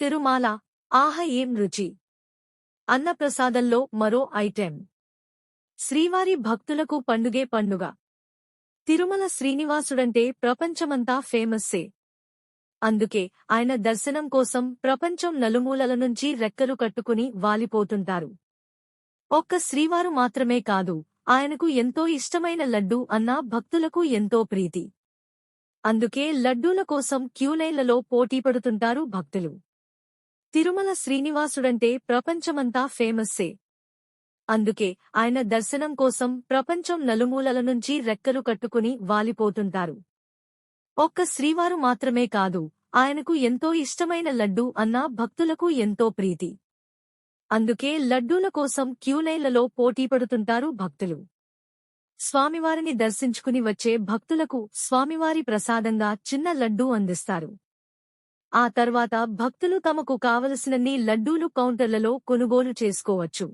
తిరుమాల ఆహ ఏం రుచి? అన్నప్రసాదంలో మరో ఐటెం. శ్రీవారి భక్తులకు పండుగే పండుగ. తిరుమల శ్రీనివాసుడంటే ప్రపంచమంతా ఫేమస్సే. అందుకే ఆయన దర్శనం కోసం ప్రపంచం నలుమూలల నుంచి రెక్కలు కట్టుకుని వాలిపోతుంటారు. ఒక్క శ్రీవారు మాత్రమే కాదు ఆయనకు ఎంతో ఇష్టమైన లడ్డూ అన్నా భక్తులకు ఎంతో ప్రీతి. అందుకే లడ్డూల కోసం క్యూలైన్లలో పోటీపడుతుంటారు భక్తులు. తిరుమల శ్రీనివాసుడంటే ప్రపంచమంతా ఫేమస్సే. అందుకే ఆయన దర్శనం కోసం ప్రపంచం నలుమూలల నుంచి రెక్కలు కట్టుకుని వాలిపోతుంటారు. ఒక్క శ్రీవారు మాత్రమే కాదు ఆయనకు ఎంతో ఇష్టమైన లడ్డూ అన్నా భక్తులకు ఎంతో ప్రీతి. అందుకే లడ్డూల కోసం క్యూలైన్లలో పోటీపడుతుంటారు భక్తులు. స్వామివారిని దర్శించుకుని వచ్చే భక్తులకు స్వామివారి ప్రసాదంగా చిన్న లడ్డూ అందిస్తారు. ఆ తర్వాత భక్తులు తమకు కావలసినన్ని లడ్డూలు కౌంటర్లలో కొనుగోలు చేసుకోవచ్చు.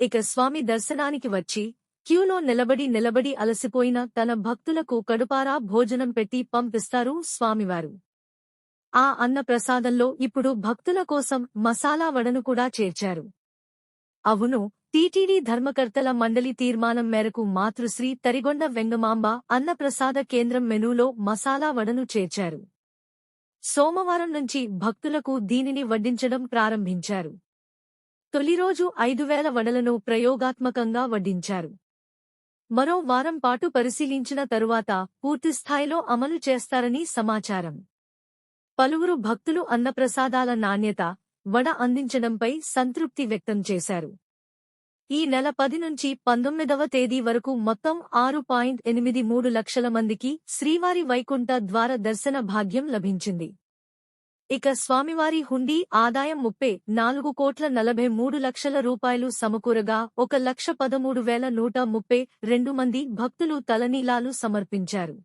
ఇక స్వామి దర్శనానికి వచ్చి క్యూలో నిలబడి నిలబడి అలసిపోయిన తన భక్తులకు కడుపారా భోజనం పెట్టి పంపిస్తారు స్వామివారు. ఆ అన్నప్రసాదంలో ఇప్పుడు భక్తుల కోసం మసాలా వడను కూడా చేర్చారు. అవును టీటీడీ ధర్మకర్తల మండలి తీర్మానం మేరకు మాతృశ్రీ తరిగొండ వెంగమాంబ అన్నప్రసాద కేంద్రం మెనూలో మసాలా వడను చేర్చారు. సోమవారం నుంచి భక్తులకు దీనిని వడ్డించడం ప్రారంభించారు. తొలి రోజు ఐదు వేల వడలను ప్రయోగాత్మకంగా వడ్డించారు. మరో వారం పాటు పరిశీలించిన తరువాత పూర్తిస్థాయిలో అమలు చేస్తారని సమాచారం. పలువురు భక్తులు అన్నప్రసాదాల నాణ్యత వడ అందించడంపై సంతృప్తి వ్యక్తం చేశారు. ఈ నెల పది నుంచి పంతొమ్మిదవ తేదీ వరకు మొత్తం ఆరు పాయింట్ ఎనిమిది మూడు లక్షల మందికి శ్రీవారి వైకుంఠ ద్వార దర్శన భాగ్యం లభించింది. ఇక స్వామివారి హుండీ ఆదాయం ముప్పై నాలుగు కోట్ల నలభై మూడు లక్షల రూపాయలు సమకూరగా ఒక లక్ష పదమూడు వేల నూట ముప్పై రెండు మంది భక్తులు తలనీలాలు సమర్పించారు.